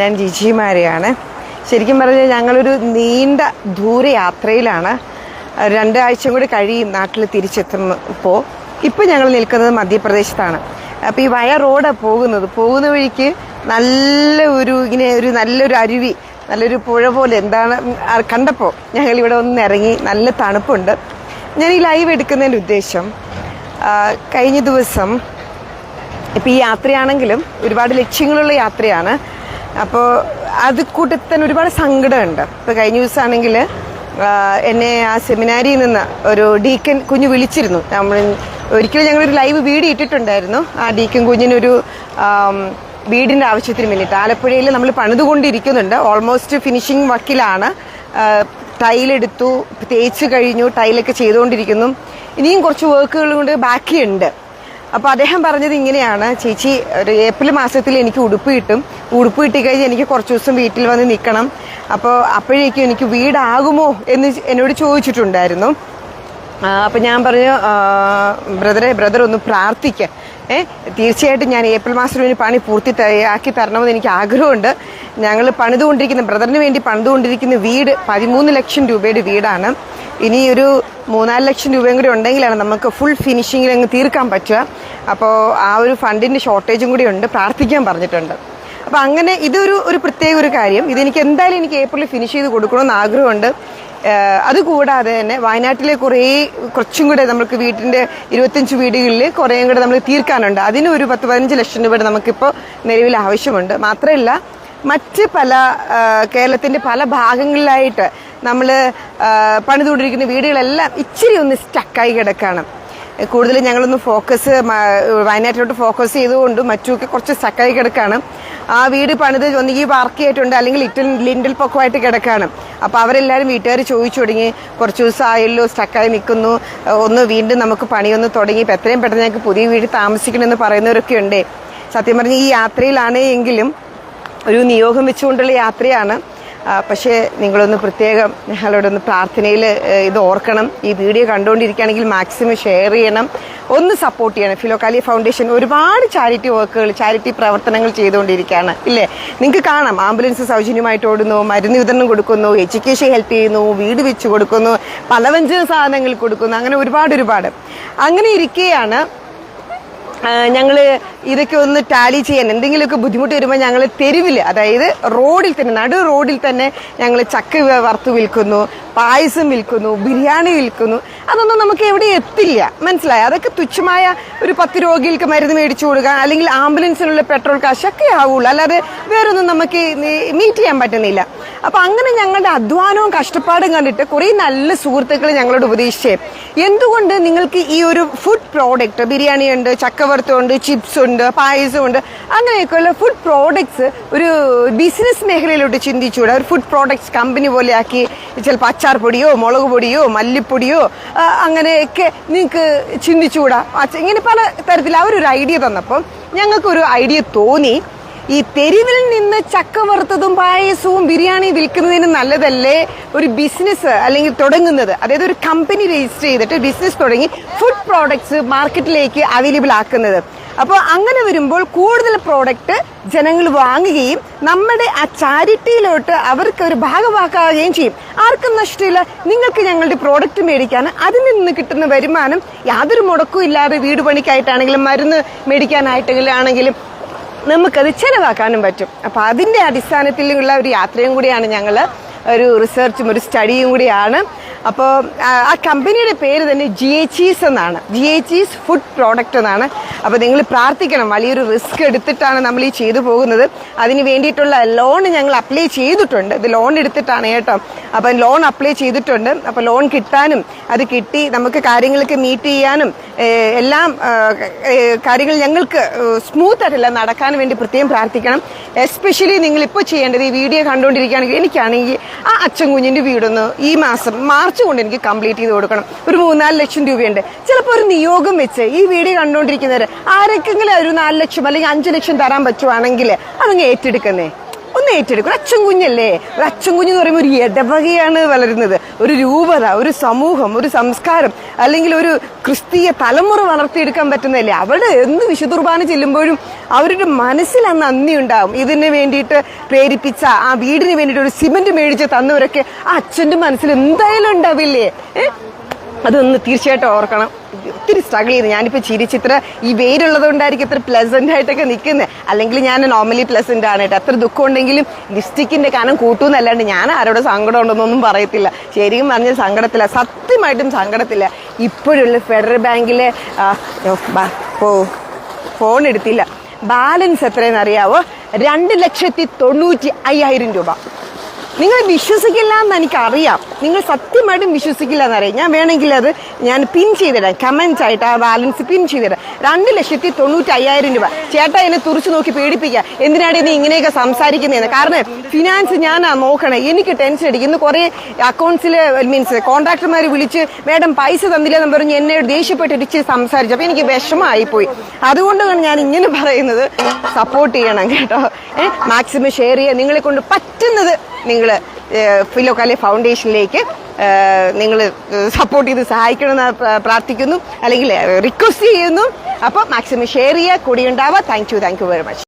ഞാൻ ജിജിമാരെയാണ്. ശരിക്കും പറഞ്ഞാൽ ഞങ്ങളൊരു നീണ്ട ദൂര യാത്രയിലാണ്. രണ്ടാഴ്ച കൂടി കഴിയും നാട്ടിൽ തിരിച്ചെത്തുമ്പോൾ ഇപ്പോൾ ഞങ്ങൾ നിൽക്കുന്നത് മധ്യപ്രദേശത്താണ്. അപ്പോൾ ഈ വയ റോഡാണ് പോകുന്നത്. പോകുന്ന വഴിക്ക് നല്ല ഒരു ഇങ്ങനെ ഒരു നല്ലൊരു അരുവി നല്ലൊരു പുഴ പോലെ എന്താണ് കണ്ടപ്പോൾ ഞങ്ങൾ ഇവിടെ ഒന്ന് ഇറങ്ങി നല്ല തണുപ്പുണ്ട്. ഞാൻ ഈ ലൈവ് എടുക്കുന്നതിന്റെ ഉദ്ദേശം കഴിഞ്ഞ ദിവസം ഇപ്പോൾ ഈ യാത്രയാണെങ്കിലും ഒരുപാട് ലക്ഷ്യങ്ങളുള്ള യാത്രയാണ്. അപ്പോൾ അത് കൂട്ടത്തിൽ തന്നെ ഒരുപാട് സങ്കടമുണ്ട്. ഇപ്പോൾ കഴിഞ്ഞ ദിവസമാണെങ്കിൽ എന്നെ ആ സെമിനാരിയിൽ നിന്ന് ഒരു ഡീക്കൻ കുഞ്ഞ് വിളിച്ചിരുന്നു. നമ്മൾ ഒരിക്കലും ഞങ്ങളൊരു ലൈവ് വീഡിയോ ഇട്ടിട്ടുണ്ടായിരുന്നു. ആ ഡീക്കൻ കുഞ്ഞിനൊരു വീടിന്റെ ആവശ്യത്തിന് വേണ്ടിയിട്ട്. ആലപ്പുഴയിൽ നമ്മൾ പണിതുകൊണ്ടിരിക്കുന്നുണ്ട്. ഓൾമോസ്റ്റ് ഫിനിഷിങ് വർക്കിലാണ് ടൈലെടുത്തു തേച്ച് കഴിഞ്ഞു ടൈലൊക്കെ ചെയ്തുകൊണ്ടിരിക്കുന്നു. ഇനിയും കുറച്ച് വർക്കുകൾ കൊണ്ട് ബാക്കിയുണ്ട്. അപ്പോൾ അദ്ദേഹം പറഞ്ഞത് ഇങ്ങനെയാണ് ചേച്ചി ഒരു ഏപ്രിൽ മാസത്തിൽ എനിക്ക് ഉടുപ്പ് കിട്ടും. ഉടുപ്പ് കിട്ടിക്കഴിഞ്ഞ് എനിക്ക് കുറച്ച് ദിവസം വീട്ടിൽ വന്ന് നിൽക്കണം. അപ്പോൾ അപ്പോഴേക്കും എനിക്ക് വീടാകുമോ എന്ന് എന്നോട് ചോദിച്ചിട്ടുണ്ടായിരുന്നു. അപ്പം ഞാൻ പറഞ്ഞു ബ്രദറെ ബ്രദർ ഒന്ന് പ്രാർത്ഥിക്കുക ഏ തീർച്ചയായിട്ടും ഞാൻ ഏപ്രിൽ മാസത്തിന് വേണ്ടി പണി പൂർത്തി ആക്കി തരണമെന്ന് എനിക്ക് ആഗ്രഹമുണ്ട്. ഞങ്ങൾ പണിതുകൊണ്ടിരിക്കുന്ന ബ്രദറിന് വേണ്ടി പണിതുകൊണ്ടിരിക്കുന്ന വീട് പതിമൂന്ന് ലക്ഷം രൂപയുടെ വീടാണ്. ഇനി ഒരു മൂന്നാൽ ലക്ഷം രൂപയും കൂടി ഉണ്ടെങ്കിലാണ് നമുക്ക് ഫുൾ ഫിനിഷിങ്ങിൽ അങ്ങ് തീർക്കാൻ പറ്റുക. അപ്പോൾ ആ ഒരു ഫണ്ടിന്റെ ഷോർട്ടേജും കൂടി ഉണ്ട് പ്രാർത്ഥിക്കാൻ പറഞ്ഞിട്ടുണ്ട്. അപ്പോൾ അങ്ങനെ ഇതൊരു ഒരു പ്രത്യേക ഒരു കാര്യം. ഇതെനിക്ക് എന്തായാലും എനിക്ക് ഏപ്രിലിൽ ഫിനിഷ് ചെയ്ത് കൊടുക്കണമെന്ന് ആഗ്രഹമുണ്ട്. അതുകൂടാതെ തന്നെ വയനാട്ടിലെ കുറേ കുറച്ചും കൂടെ നമുക്ക് വീട്ടിന്റെ ഇരുപത്തഞ്ച് വീടുകളിൽ കുറേയും കൂടെ നമ്മൾ തീർക്കാനുണ്ട്. അതിന് ഒരു പത്ത് പതിനഞ്ച് ലക്ഷം രൂപയുടെ നമുക്കിപ്പോൾ നിലവിൽ ആവശ്യമുണ്ട്. മാത്രമല്ല മറ്റ് പല കേരളത്തിന്റെ പല ഭാഗങ്ങളിലായിട്ട് നമ്മൾ പണിതുകൊണ്ടിരിക്കുന്ന വീടുകളെല്ലാം ഇച്ചിരി ഒന്ന് സ്റ്റക്കായി കിടക്കാണ്. കൂടുതൽ ഞങ്ങളൊന്ന് ഫോക്കസ് വയനാട്ടിലോട്ട് ഫോക്കസ് ചെയ്തുകൊണ്ട് മറ്റുമൊക്കെ കുറച്ച് സക്കായി കിടക്കാണ്. ആ വീട് പണിത് ഒന്നുകിൽ പാർക്കിയായിട്ടുണ്ട് അല്ലെങ്കിൽ ഇറ്റൽ ലിൻഡിൽ പൊക്കമായിട്ട് കിടക്കാണ്. അപ്പോൾ അവരെല്ലാവരും വീട്ടുകാർ ചോദിച്ചു തുടങ്ങി കുറച്ച് ദിവസം ആയല്ലോ സ്റ്റക്കായി നിൽക്കുന്നു. ഒന്ന് വീണ്ടും നമുക്ക് പണിയൊന്ന് തുടങ്ങി ഇപ്പം എത്രയും പെട്ടെന്ന് ഞങ്ങൾക്ക് പുതിയ വീട് താമസിക്കണമെന്ന് പറയുന്നവരൊക്കെ ഉണ്ട്. സത്യം പറഞ്ഞാൽ ഈ യാത്രയിലാണ് എങ്കിലും ഒരു നിയോഗം വെച്ചുകൊണ്ടുള്ള യാത്രയാണ്. പക്ഷേ നിങ്ങളൊന്ന് പ്രത്യേകം ഞങ്ങളോടൊന്ന് പ്രാർത്ഥനയിൽ ഇത് ഓർക്കണം. ഈ വീഡിയോ കണ്ടുകൊണ്ടിരിക്കുകയാണെങ്കിൽ മാക്സിമം ഷെയർ ചെയ്യണം. ഒന്ന് സപ്പോർട്ട് ചെയ്യണം. ഫിലോക്കാലി ഫൗണ്ടേഷൻ ഒരുപാട് ചാരിറ്റി വർക്കുകൾ ചാരിറ്റി പ്രവർത്തനങ്ങൾ ചെയ്തുകൊണ്ടിരിക്കുകയാണ്. ഇല്ലേ? നിങ്ങൾക്ക് കാണാം. ആംബുലൻസ് സൗജന്യമായിട്ട് ഓടുന്നു മരുന്ന് വിതരണം കൊടുക്കുന്നു എഡ്യൂക്കേഷൻ ഹെൽപ്പ് ചെയ്യുന്നു വീട് വെച്ച് കൊടുക്കുന്നു പലവ്യഞ്ജന സാധനങ്ങൾ കൊടുക്കുന്നു അങ്ങനെ ഒരുപാട് ഒരുപാട്. അങ്ങനെ ഇരിക്കെയാണ് ഞങ്ങൾ ഇതൊക്കെ ഒന്ന് ടാലി ചെയ്യാൻ എന്തെങ്കിലുമൊക്കെ ബുദ്ധിമുട്ട് വരുമ്പോൾ ഞങ്ങൾ തെരുവിൽ അതായത് റോഡിൽ തന്നെ നടു റോഡിൽ തന്നെ ഞങ്ങൾ ചക്ക വറുത്ത് വിൽക്കുന്നു പായസം വിൽക്കുന്നു ബിരിയാണി വിൽക്കുന്നു അതൊന്നും നമുക്ക് എവിടെ എത്തില്ല മനസ്സിലായി? അതൊക്കെ തുച്ഛമായ ഒരു പത്ത് രോഗികൾക്ക് മരുന്ന് മേടിച്ചു കൊടുക്കുക അല്ലെങ്കിൽ ആംബുലൻസിനുള്ള പെട്രോൾ കാശൊക്കെ ആവുള്ളൂ അല്ലാതെ വേറൊന്നും നമുക്ക് മീറ്റ് ചെയ്യാൻ പറ്റുന്നില്ല. അപ്പൊ അങ്ങനെ ഞങ്ങളുടെ അധ്വാനവും കഷ്ടപ്പാടും കണ്ടിട്ട് കുറെ നല്ല സുഹൃത്തുക്കൾ ഞങ്ങളോട് ഉപദേശിച്ചേ. എന്തുകൊണ്ട് നിങ്ങൾക്ക് ഈ ഒരു ഫുഡ് പ്രോഡക്റ്റ് ബിരിയാണി ഉണ്ട് ചക്കവറുത്തുണ്ട് ചിപ്സ് ഉണ്ട് പായസം ഉണ്ട് അങ്ങനെയൊക്കെയുള്ള ഫുഡ് പ്രോഡക്ട്സ് ഒരു ബിസിനസ് മേഖലയിലോട്ട് ചിന്തിച്ചുകൂടെ? ഒരു ഫുഡ് പ്രോഡക്ട്സ് കമ്പനി പോലെ ആക്കി ചിലപ്പോൾ അച്ചാർ പൊടിയോ മുളക് പൊടിയോ മല്ലിപ്പൊടിയോ അങ്ങനെയൊക്കെ നിങ്ങൾക്ക് ചിന്തിച്ചുകൂടാ? ഇങ്ങനെ പല തരത്തിൽ അവരൊരു ഐഡിയ തന്നപ്പോൾ ഞങ്ങൾക്കൊരു ഐഡിയ തോന്നി. ഈ തെരുവിൽ നിന്ന് ചക്ക വറുത്തതും പായസവും ബിരിയാണി വിൽക്കുന്നതിന് നല്ലതല്ലേ? ഒരു ബിസിനസ് അല്ലെങ്കിൽ തുടങ്ങുന്നത്. അതായത് ഒരു കമ്പനി രജിസ്റ്റർ ചെയ്തിട്ട് ബിസിനസ് തുടങ്ങി ഫുഡ് പ്രോഡക്ട്സ് മാർക്കറ്റിലേക്ക് അവൈലബിൾ ആക്കുന്നത്. അപ്പോൾ അങ്ങനെ വരുമ്പോൾ കൂടുതൽ പ്രോഡക്റ്റ് ജനങ്ങൾ വാങ്ങുകയും നമ്മുടെ ആ ചാരിറ്റിയിലോട്ട് അവർക്ക് ഒരു ഭാഗമാക്കുകയും ചെയ്യും. ആർക്കും നഷ്ടമില്ല. നിങ്ങൾക്ക് ഞങ്ങളുടെ പ്രോഡക്റ്റ് മേടിക്കാൻ അതിൽ നിന്ന് കിട്ടുന്ന വരുമാനം യാതൊരു മുടക്കവും ഇല്ലാതെ വീട് പണിക്കായിട്ടാണെങ്കിലും മരുന്ന് മേടിക്കാനായിട്ടാണെങ്കിലും ആണെങ്കിലും നമുക്കത് ചെലവാക്കാനും പറ്റും. അപ്പോൾ അതിന്റെ അടിസ്ഥാനത്തിലുള്ള ഒരു യാത്രയും കൂടിയാണ് ഞങ്ങൾ ഒരു റിസർച്ചും ഒരു സ്റ്റഡിയും കൂടിയാണ്. അപ്പോൾ ആ കമ്പനിയുടെ പേര് തന്നെ ജി എച്ച് ഈസ് എന്നാണ്. G H ease food product എന്നാണ്. അപ്പോൾ നിങ്ങൾ പ്രാർത്ഥിക്കണം. വലിയൊരു റിസ്ക് എടുത്തിട്ടാണ് നമ്മൾ ഈ ചെയ്തു പോകുന്നത്. അതിന് വേണ്ടിയിട്ടുള്ള ലോൺ ഞങ്ങൾ അപ്ലൈ ചെയ്തിട്ടുണ്ട്. ഇത് ലോൺ എടുത്തിട്ടാണ് കേട്ടോ. അപ്പം ലോൺ അപ്ലൈ ചെയ്തിട്ടുണ്ട്. അപ്പോൾ ലോൺ കിട്ടാനും അത് കിട്ടി നമുക്ക് കാര്യങ്ങളൊക്കെ മീറ്റ് ചെയ്യാനും എല്ലാം കാര്യങ്ങൾ ഞങ്ങൾക്ക് സ്മൂത്ത് ആയിട്ടല്ല നടക്കാൻ വേണ്ടി പ്രത്യേകം പ്രാർത്ഥിക്കണം. എസ്പെഷ്യലി നിങ്ങൾ ഇപ്പോൾ ചെയ്യേണ്ടത് ഈ വീഡിയോ കണ്ടുകൊണ്ടിരിക്കുകയാണെങ്കിൽ എനിക്കാണെങ്കിൽ ആ അച്ഛൻ കുഞ്ഞിന്റെ വീടൊന്ന് ഈ മാസം മാർച്ച് കൊണ്ട് എനിക്ക് കംപ്ലീറ്റ് ചെയ്ത് കൊടുക്കണം. ഒരു മൂന്നാൽ ലക്ഷം രൂപയുണ്ട്. ചിലപ്പോൾ ഒരു നിയോഗം വെച്ച് ഈ വീഡിയോ കണ്ടുകൊണ്ടിരിക്കുന്നവർ ആരൊക്കെങ്കിലും ഒരു നാല് ലക്ഷം അല്ലെങ്കിൽ അഞ്ച് ലക്ഷം തരാൻ പറ്റുവാണെങ്കിൽ അതങ്ങ് ഏറ്റെടുക്കുന്നേ. ഒന്ന് ഏറ്റെടുക്കും അച്ഛൻ കുഞ്ഞല്ലേ? ഒരു അച്ഛൻ കുഞ്ഞെന്ന് പറയുമ്പോൾ ഒരു ഇടവകയാണ് വളരുന്നത്. ഒരു രൂപത ഒരു സമൂഹം ഒരു സംസ്കാരം അല്ലെങ്കിൽ ഒരു ക്രിസ്തീയ തലമുറ വളർത്തിയെടുക്കാൻ പറ്റുന്നതല്ലേ? അവിടെ എന്ത് വിശുദുർബാന ചെല്ലുമ്പോഴും അവരുടെ മനസ്സിൽ ആ നന്ദി ഉണ്ടാവും ഇതിന് വേണ്ടിയിട്ട് പ്രേരിപ്പിച്ച ആ വീടിന് വേണ്ടിയിട്ട് ഒരു സിമെന്റ് മേടിച്ച് തന്നവരൊക്കെ ആ അച്ഛന്റെ മനസ്സിൽ എന്തായാലും ഉണ്ടാവില്ലേ? അതൊന്ന് തീർച്ചയായിട്ടും ഓർക്കണം. ഒത്തിരി സ്ട്രഗിൾ ചെയ്ത്. ഞാനിപ്പോൾ ചിരിച്ചിത്ര ഈ വെയിലുള്ളത് കൊണ്ടായിരിക്കും ഇത്ര പ്ലസന്റ് ആയിട്ടൊക്കെ നിൽക്കുന്നത് അല്ലെങ്കിൽ ഞാൻ നോർമലി പ്ലസന്റ് ആണ് കേട്ടോ. അത്ര ദുഃഖം ഉണ്ടെങ്കിലും ലിപ്സ്റ്റിക്കിന്റെ കനം കൂട്ടുമെന്നല്ലാണ്ട് ഞാൻ ആരോട് സങ്കടം ഉണ്ടെന്നൊന്നും പറയത്തില്ല. ശരിക്കും പറഞ്ഞ സങ്കടത്തില്ല സത്യമായിട്ടും സങ്കടത്തില്ല ഇപ്പോഴുള്ള ഫെഡറൽ ബാങ്കിലെ ഫോൺ എടുത്തില്ല. ബാലൻസ് എത്രയെന്നറിയാവോ രണ്ട് ലക്ഷത്തി തൊണ്ണൂറ്റി അയ്യായിരം രൂപ. നിങ്ങൾ വിശ്വസിക്കില്ല എന്ന് എനിക്കറിയാം. നിങ്ങൾ സത്യമായിട്ടും വിശ്വസിക്കില്ല എന്നറിയാം ഞാൻ വേണമെങ്കിൽ അത് ഞാൻ പിൻ ചെയ്തിടാം. കമൻസ് ആയിട്ട് ആ ബാലൻസ് പിൻ ചെയ്തിടാം. രണ്ട് ലക്ഷത്തി തൊണ്ണൂറ്റി അയ്യായിരം രൂപ. ചേട്ടാ എന്നെ തുറച്ചു നോക്കി പേടിപ്പിക്കുക എന്തിനാണ് നീ ഇങ്ങനെയൊക്കെ സംസാരിക്കുന്നതെന്ന് കാരണം ഫിനാൻസ് ഞാനാ നോക്കണേ. എനിക്ക് ടെൻഷൻ അടിക്കും. ഇന്ന് കുറേ അക്കൗണ്ട്സിൽ മീൻസ് കോൺട്രാക്ടർമാർ വിളിച്ച് മേഡം പൈസ തന്നില്ല എന്ന് പറഞ്ഞ് എന്നെ ദേഷ്യപ്പെട്ട് ഇടിച്ച് സംസാരിച്ചു. അപ്പോൾ എനിക്ക് വിഷമമായിപ്പോയി. അതുകൊണ്ടാണ് ഞാൻ ഇങ്ങനെ പറയുന്നത്. സപ്പോർട്ട് ചെയ്യണം കേട്ടോ. മാക്സിമം ഷെയർ ചെയ്യുക നിങ്ങളെ കൊണ്ട് പറ്റുന്നത് നിങ്ങൾ ഫിലോ കലെ ഫൗണ്ടേഷനിലേക്ക് നിങ്ങൾ സപ്പോർട്ട് ചെയ്ത് സഹായിക്കണമെന്ന് പ്രാർത്ഥിക്കുന്നു. അല്ലെങ്കിൽ റിക്വസ്റ്റ് ചെയ്യുന്നു. അപ്പോൾ മാക്സിമം ഷെയർ ചെയ്യുക കൂടിയുണ്ടാവുക thank you thank you very much